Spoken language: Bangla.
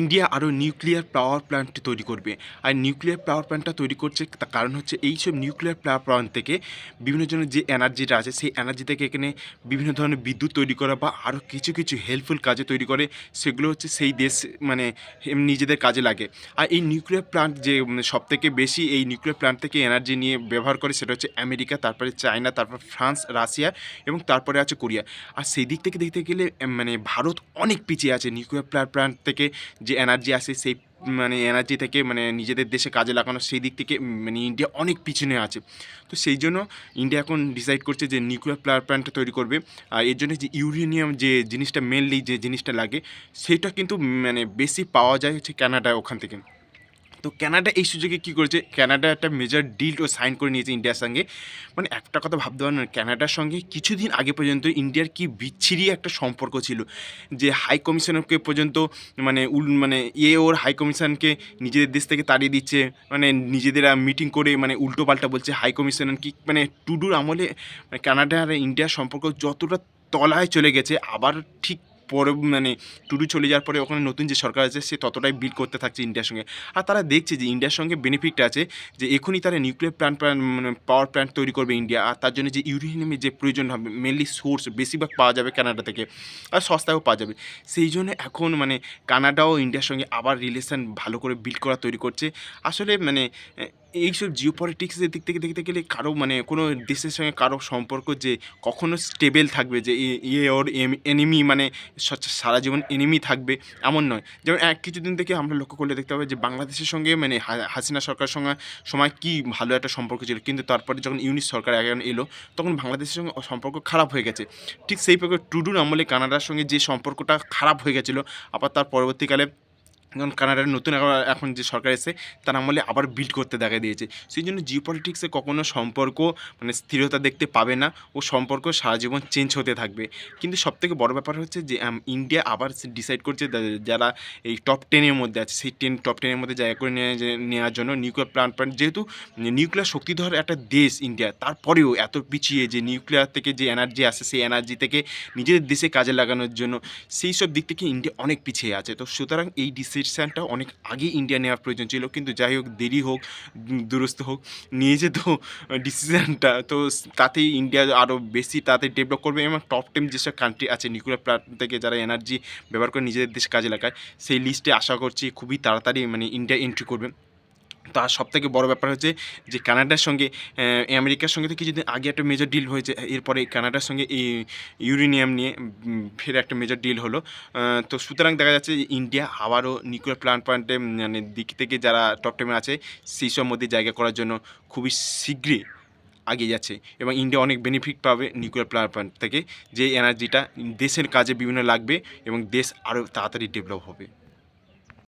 ইন্ডিয়া আরও নিউক্লিয়ার পাওয়ার প্ল্যান্ট তৈরি করবে। আর নিউক্লিয়ার পাওয়ার প্ল্যান্টটা তৈরি করছে, তার কারণ হচ্ছে এই সব নিউক্লিয়ার পাওয়ার প্ল্যান্ট থেকে বিভিন্ন ধরনের যে এনার্জিটা আছে, সেই এনার্জি থেকে এখানে বিভিন্ন ধরনের বিদ্যুৎ তৈরি করা বা আরও কিছু কিছু হেল্পফুল কাজে তৈরি করে, সেগুলো হচ্ছে সেই দেশ মানে নিজেদের কাজে লাগে। আর এই নিউক্লিয়ার প্ল্যান্ট যে সব থেকে বেশি এই নিউক্লিয়ার প্ল্যান্ট থেকে এনার্জি নিয়ে ব্যবহার করে, সেটা হচ্ছে আমেরিকা, তারপরে চায়না, তারপর ফ্রান্স, রাশিয়া এবং তারপরে আছে কোরিয়া। আর সেই দিক থেকে দেখতে গেলে মানে ভারত অনেক পিছিয়ে আছে নিউক্লিয়ার প্ল্যান্ট থেকে যে এনার্জি আসে সেই মানে এনার্জি থেকে মানে নিজেদের দেশে কাজে লাগানো, সেই দিক থেকে মানে ইন্ডিয়া অনেক পিছনে আছে। তো সেই জন্য ইন্ডিয়া এখন ডিসাইড করছে যে নিউক্লিয়ার পাওয়ার প্ল্যান্ট তৈরি করবে। আর এর জন্য যে ইউরেনিয়াম যে জিনিসটা মেনলি যে জিনিসটা লাগে, সেটা কিন্তু মানে বেশি পাওয়া যায় হচ্ছে কানাডায় ওখান থেকে। তো কানাডা এই সুযোগে কী করেছে? কানাডা একটা মেজর ডিল ও সাইন করে নিয়েছে ইন্ডিয়ার সঙ্গে। মানে একটা কথা ভাবতে পারেন না কানাডার সঙ্গে কিছুদিন আগে পর্যন্ত ইন্ডিয়ার কি বিচ্ছিরি একটা সম্পর্ক ছিল? যে হাই কমিশনারকে পর্যন্ত মানে উল মানে এ ওর হাই কমিশনকে নিজেদের দেশ থেকে তাড়িয়ে দিচ্ছে মানে নিজেদের মিটিং করে মানে উল্টো পাল্টা বলছে হাই কমিশনার কি মানে টুডুর আমলে মানে কানাডা আর ইন্ডিয়ার সম্পর্ক যতটা তলায় চলে গেছে, আবার ঠিক পরে মানে টুডু চলে যাওয়ার পরে ওখানে নতুন যে সরকার আছে, সে ততটাই বিল করতে থাকছে ইন্ডিয়ার সঙ্গে। আর তারা দেখছে যে ইন্ডিয়ার সঙ্গে বেনিফিট আছে, যে এখনই তারা নিউক্লিয়ার প্ল্যান্ট মানে পাওয়ার প্ল্যান্ট তৈরি করবে ইন্ডিয়া আর তার জন্য যে ইউরেনিয়ামের যে প্রয়োজন হবে মেনলি সোর্স বেশিরভাগ পাওয়া যাবে কানাডা থেকে, আর সস্তায়ও পাওয়া যাবে। সেই জন্য এখন মানে কানাডাও ইন্ডিয়ার সঙ্গে আবার রিলেশন ভালো করে বিল্ড করা, তৈরি করছে। আসলে মানে এইসব জিও পলিটিক্সের দিক থেকে দেখতে গেলে কারও মানে কোনো দেশের সঙ্গে কারও সম্পর্ক যে কখনো স্টেবেল থাকবে, যে ইয়ে ওর এনিমি মানে সারা জীবন এনিমি থাকবে, এমন নয়। যেমন এক কিছুদিন থেকে আমরা লক্ষ্য করলে দেখতে পাবো যে বাংলাদেশের সঙ্গে মানে হাসিনা সরকারের সঙ্গে সময় কি ভালো একটা সম্পর্ক ছিল। কিন্তু তারপরে যখন ইউনিট সরকার এখন এলো, তখন বাংলাদেশের সঙ্গে সম্পর্ক খারাপ হয়ে গেছে। ঠিক সেই প্রকার টুডুর আমলে কানাডার সঙ্গে যে সম্পর্কটা খারাপ হয়ে গেছিল, আবার তার পরবর্তীকালে যখন কানাডার নতুন এখন যে সরকার এসে তার আমলে আবার বিল্ড করতে দেখা দিয়েছে। সেই জন্য জিও পলিটিক্সে কখনো সম্পর্ক মানে স্থিরতা দেখতে পাবে না ও সম্পর্ক সারা জীবন চেঞ্জ হতে থাকবে। কিন্তু সবথেকে বড় ব্যাপার হচ্ছে যে ইন্ডিয়া আবার ডিসাইড করছে যারা এই টপ টেনের মধ্যে আছে, সেই টেন টপ টেনের মধ্যে জায়গা করে নেওয়া নেওয়ার জন্য নিউক্লিয়ার প্ল্যান্ট প্ল্যান্ট যেহেতু নিউক্লিয়ার শক্তিধর একটা দেশ ইন্ডিয়া তারপরেও এত পিছিয়ে যে নিউক্লিয়ার থেকে যে এনার্জি আসে, সেই এনার্জি থেকে নিজেদের দেশে কাজে লাগানোর জন্য, সেই সব দিক থেকে ইন্ডিয়া অনেক পিছিয়ে আছে। তো সুতরাং এই ডিসিশনটা অনেক আগে ইন্ডিয়া নেওয়ার প্রয়োজন ছিল, কিন্তু যাই হোক, দেরি হোক দুরস্ত হোক, নিয়ে যেত ডিসিশানটা তো তাতেই ইন্ডিয়া আরও বেশি তাতে ডেভেলপ করবে এবং টপ টেন যেসব কান্ট্রি আছে নিউক্লিয়ার প্ল্যান্ট থেকে যারা এনার্জি ব্যবহার করে নিজেদের দেশ কাজে লাগায়, সেই লিস্টে আশা করছি খুবই তাড়াতাড়ি মানে ইন্ডিয়া এন্ট্রি করবে। তার সব থেকে বড়ো ব্যাপার হচ্ছে যে কানাডার সঙ্গে আমেরিকার সঙ্গে তো কিছুদিন আগে একটা মেজর ডিল হয়েছে, এরপরে কানাডার সঙ্গে এই ইউরেনিয়াম নিয়ে ফের একটা মেজর ডিল হলো। তো সুতরাং দেখা যাচ্ছে যে ইন্ডিয়া আবারও নিউক্লিয়ার প্ল্যান্ট প্ল্যান্টে মানে দিক থেকে যারা টপ টেমে আছে, সেই সব মধ্যে জায়গা করার জন্য খুবই শীঘ্রই এগিয়ে যাচ্ছে এবং ইন্ডিয়া অনেক বেনিফিট পাবে নিউক্লিয়ার প্ল্যান্ট প্ল্যান্ট থেকে, যে এনার্জিটা দেশের কাজে বিভিন্ন লাগবে এবং দেশ আরও তাড়াতাড়ি ডেভেলপ হবে।